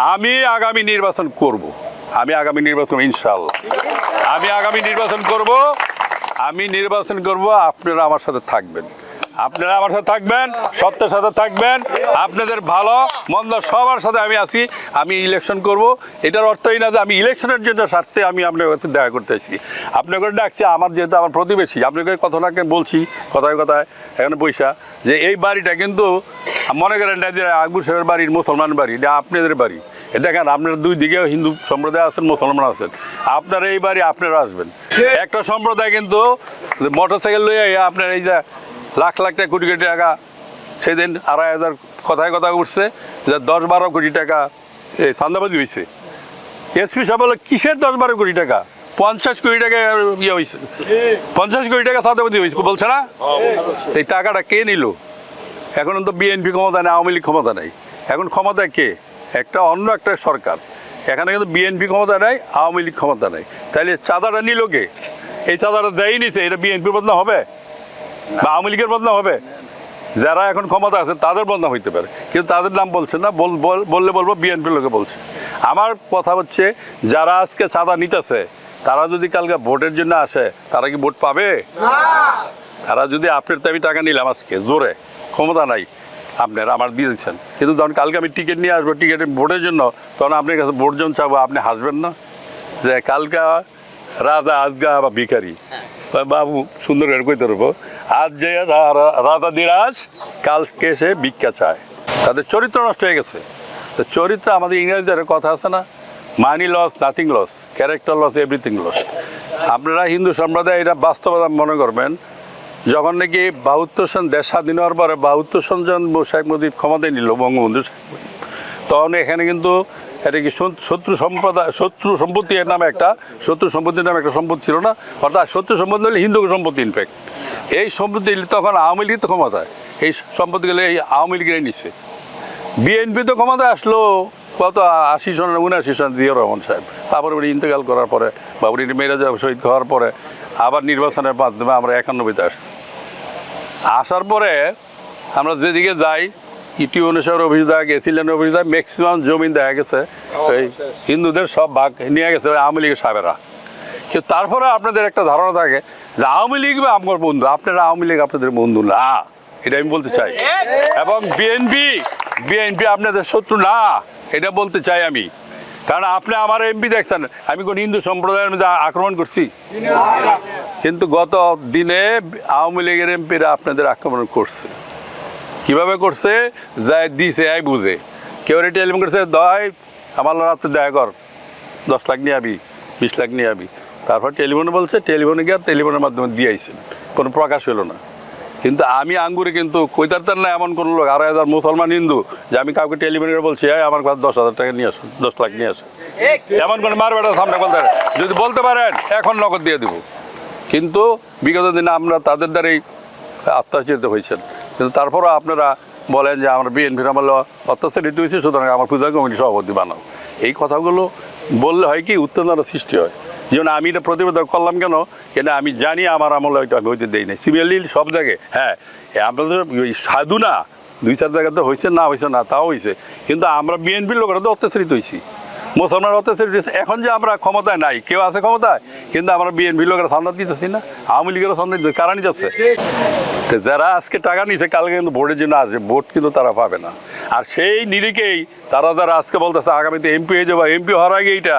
আমি আগামী নির্বাচন করব। আমি আগামী নির্বাচন ইনশাল্লাহ আমি আগামী নির্বাচন করব। আমি নির্বাচন করব, আপনারা আমার সাথে থাকবেন। আপনারা আমার সাথে থাকবেন, সত্যের সাথে থাকবেন, আপনাদের ভালো, মন্দ সবার সাথে আমি আছি, আমি ইলেকশন করব। এটার অর্থই না যে আমি ইলেকশনের জন্য স্বার্থে আমি আপনার কাছে দেখা করতে আসছি আপনাকে ডাকছি, আমার যেহেতু আমার প্রতিবেশী আপনাকে কথাটাকে বলছি, কথায় কথায়, এখানে পয়সা যে এই বাড়িটা কিন্তু মনে করেন না যে সাহেবের বাড়ির মুসলমান বাড়ি এটা আপনাদের বাড়ি। দেখেন আপনার দুই দিকে হিন্দু সম্প্রদায় আছেন মুসলমান আছেন। আপনার এই বাড়ি আপনারা আসবেন। একটা সম্প্রদায় কিন্তু মোটর সাইকেল লইয়া আপনার এই যে লাখ লাখ টাকা কোটি কোটি টাকা সেদিন আড়াই হাজার কথায় কথা উঠছে যে দশ বারো কোটি টাকা এই চান্দাবাজি হয়েছে এসপি সাহেব বলে কিসের দশ বারো কোটি টাকা? পঞ্চাশ কোটি টাকা ইয়ে হয়েছে পঞ্চাশ কোটি টাকা চাঁদাবাজি হয়েছে বলছে না? এই টাকাটা কে নিল? এখন তো বিএনপি ক্ষমতা নেই আওয়ামী লীগ ক্ষমতা নেই। এখন ক্ষমতা কে? একটা অন্য একটা সরকার। এখানে কিন্তু বিএনপি ক্ষমতা নেই আওয়ামী লীগ ক্ষমতা নেই। তাহলে চাঁদাটা নিল কে? এই চাঁদাটা যাই নিছে এটা বিএনপির বদনাম হবে? বা আওয়ামী লীগের বদনাম হবে? যারা এখন ক্ষমতা আছে তাদের বদনাম হইতে পারে। কিন্তু তাদের নাম বলছে না বল- বল- বললে বলব বিএনপির লোকে বলছে। আমার কথা হচ্ছে যারা আজকে চাঁদা নিতেছে তারা যদি কালকে ভোটের জন্য আসে তারা কি ভোট পাবে? তারা যদি আপনার তো আমি টাকা নিলাম আজকে জোরে। ক্ষমতা নাই। আপনার আমার দিয়েছেন। কিন্তু যখন কালকে আমি টিকিট নিয়ে আসব টিকিটের ভোটের জন্য তখন আপনার কাছে ভোট যখন চাবো আপনি হাসবেন না? যে কালকা রাজা আজগা বা ভিখারি। বাবু সুন্দর করে কইতে পারব। আজ যে রাজা দিরাজ কালকে সে ভিক্ষা চায়। তাদের চরিত্র নষ্ট হয়ে গেছে। তো চরিত্র আমাদের ইংরেজিদের কথা আছে না? Money loss nothing loss character loss everything loss আপনারা হিন্দু সম্প্রদায় এটা বাস্তবতা মনে করবেন যখন নাকি বাহাত্তর সন দেশ স্বাধীন হওয়ার পরে বাহাত্তর সন জন শেখ মুজিব ক্ষমতায় নিল, বঙ্গবন্ধু শেখ। তখন এখানে কিন্তু এটা কি শত্রু- সম্প্রদায়, শত্রু সম্পত্তি এর নামে একটা, শত্রু সম্পত্তির নামে একটা সম্পত্তি ছিল না, অর্থাৎ শত্রু সম্পত্তি হলে হিন্দু সম্পত্তি ইনফ্যাক্ট এই সম্পত্তি তখন আওয়ামী লীগ তো ক্ষমতায়, এই সম্পত্তিগুলো এই আওয়ামী লীগের নিচ্ছে বিএনপি তো ক্ষমতায় আসলো, কত আশি সন উনআশি সন জিয়া রহমান সাহেব, তারপরে ইন্তেকাল করার পরে বা উনি মেরে শহীদ হওয়ার পরে আবার নির্বাচনের মাধ্যমে আমরা একানব্বইতে আসছি। আসার পরে আমরা যেদিকে যাই ইটি অনুসার গেছিলেন অফিস দেখা ম্যাক্সিমাম জমিন দেখা গেছে ওই হিন্দুদের সব ভাগ নিয়ে গেছে আওয়ামী লীগের সাহেবেরা। কিন্তু তারপরে আপনাদের একটা ধারণা থাকে যে আওয়ামী লীগ বা আমার বন্ধু আপনারা আওয়ামী লীগ আপনাদের বন্ধু না এটা আমি বলতে চাই। এবং বিএনপি বিএনপি আপনাদের শত্রু না এটা বলতে চাই আমি। কারণ আপনি আমার এমপি দেখছেন, আমি কোন হিন্দু সম্প্রদায়ের মধ্যে আক্রমণ করছি। কিন্তু গত দিনে আওয়ামী লীগের এমপিরা আপনাদের আক্রমণ করছে। কীভাবে করছে? যাই দিছে, আই বুঝে। কেউ টেলিফোন করছে, দয়, আমার রাত্রে দেখা কর। দশ লাখ নিয়ে আবি, বিশ লাখ নিয়ে আবি। তারপর টেলিফোনে বলছে, টেলিফোনে গিয়ে টেলিফোনের মাধ্যমে দিয়ে আইছেন। কোনো প্রকাশ হলো না। কিন্তু আমি আঙ্গুরে কিন্তু কইতারতার না এমন কোনো লোক, আড়াই হাজার মুসলমান হিন্দু, যে আমি কাউকে টেলিফোনে বলছি, এই আমার কাছে দশ হাজার টাকা নিয়ে আসুন দশ লাখ নিয়ে আসুন এমন কোনো মারবেটা সামনে বলতে যদি বলতে পারেন, এখন নগদ দিয়ে দেবো। কিন্তু বিগত দিনে আমরা তাদের দ্বারাই অত্যাচারিত হয়েছেন কিন্তু তারপরও আপনারা বলেন যে, আমরা বিএনপির আমল অত্যাচারিত হয়েছে, সুতরাং আমার পূজা কমিটি সভাপতি বানাও। এই কথাগুলো বললে হয় কি, উত্তেজনার সৃষ্টি হয়। যেমন আমি এটা প্রতিবেদন করলাম কেন? কেন আমি জানি আমার আমলে ওইটা আমি হইতে দেই নাই। সিমিলারলি সব জায়গায় হ্যাঁ আমরা তো ওই সাধু না, দুই চার জায়গাতে হয়েছে না হয়েছে না, তাও হয়েছে কিন্তু আমরা বিএনপির লোকেরা তো অত্যাচারিত হয়েছি মুসলমান অত্যাচারিত হয়েছে। এখন যে আমরা ক্ষমতায় নাই, কেউ আছে ক্ষমতায়? কিন্তু আমরা বিএনপির লোকেরা সন্ধান দিতেছি না, আওয়ামী লীগেরও সন্ধান দিতে কারণ যাচ্ছে যারা আজকে টাকা নিছে, কালকে কিন্তু ভোটের জন্য আসবে, ভোট কিন্তু তারা পাবে না। আর সেই নিরিখেই তারা যারা আজকে বলতেছে, আগামীতে এমপি হয়ে যাবে এমপি হওয়ার আগে এইটা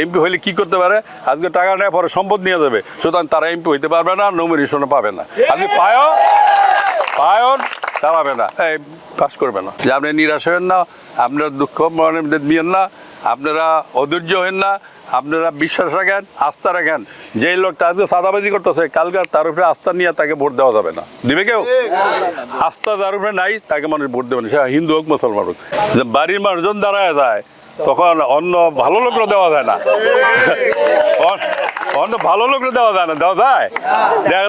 এমপি হলে কি করতে পারে? আজকে টাকা নেওয়ার পরে সম্পদ নিয়ে যাবে। সুতরাং তারা এমপি হইতে পারবে না নমিনেশনও পাবে না। আপনি পায়ও পায়ন। চালাবে না। এই পাস করবে না। যে আপনি নিরাশ হবেন না, আপনারা দুঃখ মনে নিয়েন না, আপনারা অধৈর্য হবেন না, আপনারা বিশ্বাস রাখেন, আস্থা রাখেন। যেই লোকটা আজকে সাদাবাজি করতেছে, কালকে তার উপরে আস্থা নিয়ে তাকে ভোট দেওয়া যাবে না। দিবে কেউ? আস্থা তার উপরে নাই, তাকে মানুষ ভোট দেবে না। সে হিন্দু হোক, মুসলমান হোক। যে বাড়ির মানুষজন দাঁড়ায় যায়, তখন অন্য ভালো লোকরা দেওয়া যায় না। অন্য ভালো লোকরা দেওয়া যায় না, দেওয়া যায়?